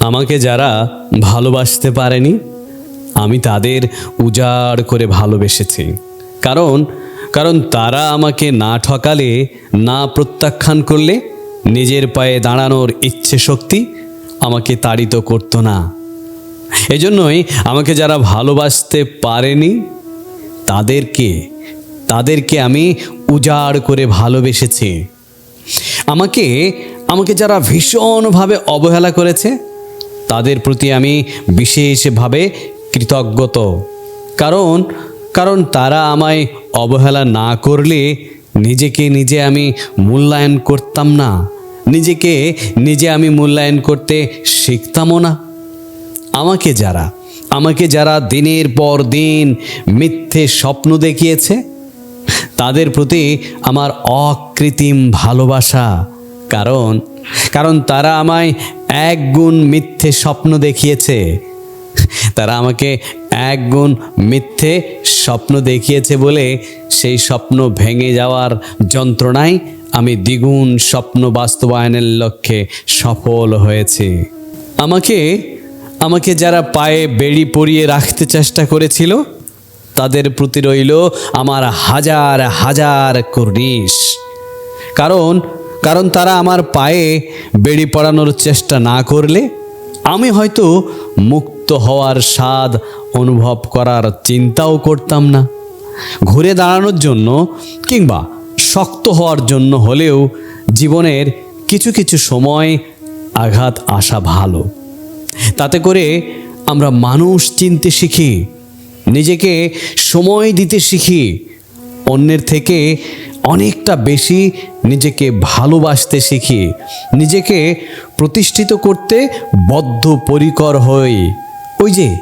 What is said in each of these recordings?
আমাকে যারা ভালোবাসতে পারেনি, আমি তাদের উজাড় করে ভালোবেসেছি। কারণ কারণ তারা আমাকে না ঠকালে, না প্রত্যাখ্যান করলে, নিজের পায়ে দাঁড়ানোর ইচ্ছে শক্তি আমাকে তাড়িত করতো না। এজন্যই আমাকে যারা ভালোবাসতে পারেনি, তাদেরকে তাদেরকে আমি উজাড় করে ভালোবেসেছি। আমাকে আমাকে যারা ভীষণভাবে অবহেলা করেছে তাদের প্রতি আমি বিশেষভাবে কৃতজ্ঞত। কারণ কারণ তারা আমায় অবহেলা না করলে নিজেকে নিজে আমি মূল্যায়ন করতাম না। নিজেকে নিজে আমি মূল্যায়ন করতে শিখতামও না। আমাকে যারা আমাকে যারা দিনের পর দিন মিথ্যে স্বপ্ন দেখিয়েছে, তাদের প্রতি আমার অকৃত্রিম ভালোবাসা কারণ কারণ তারা আমায় এক গুণ মিথ্যে স্বপ্ন দেখিয়েছে। তারা আমাকে এক গুণ মিথ্যে স্বপ্ন দেখিয়েছে বলে সেই স্বপ্ন ভেঙে যাওয়ার যন্ত্রণায় আমি দ্বিগুণ স্বপ্ন বাস্তবায়নের লক্ষ্যে সফল হয়েছি। আমাকে আমাকে যারা পায়ে বেড়ি পরিয়ে রাখতে চেষ্টা করেছিল, তাদের প্রতি রইল আমার হাজার হাজার কর্নিশ। কারণ কারণ তারা আমার পায়ে বেড়ি পড়ানোর চেষ্টা না করলে আমি হয়তো মুক্ত হওয়ার স্বাদ অনুভব করার চিন্তাও করতাম না। ঘুরে দাঁড়ানোর জন্য কিংবা শক্ত হওয়ার জন্য হলেও জীবনের কিছু কিছু সময় আঘাত আসা ভালো। তাতে করে আমরা মানুষ চিনতে শিখি, নিজেকে সময় দিতে শিখি, অন্যের থেকে অনেকটা বেশি নিজেকে ভালোবাসতে শিখি, নিজেকে প্রতিষ্ঠিত করতে বদ্ধপরিকর হই। ওই যে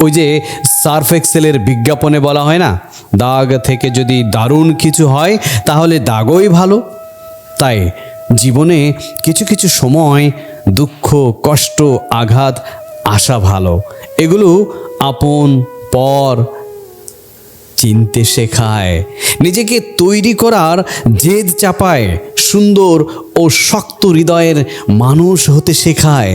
ওই যে সার্ফ এক্সেলের বিজ্ঞাপনে বলা হয় না, দাগ থেকে যদি দারুণ কিছু হয়, তাহলে দাগই ভালো। তাই জীবনে কিছু কিছু সময়, দুঃখ, কষ্ট, আঘাত আসা ভালো। এগুলো আপন, পর চিনতে শেখায়। নিজেকে তৈরি করার জেদ চাপায় সুন্দর ও শক্ত হৃদয়ের মানুষ হতে শেখায়।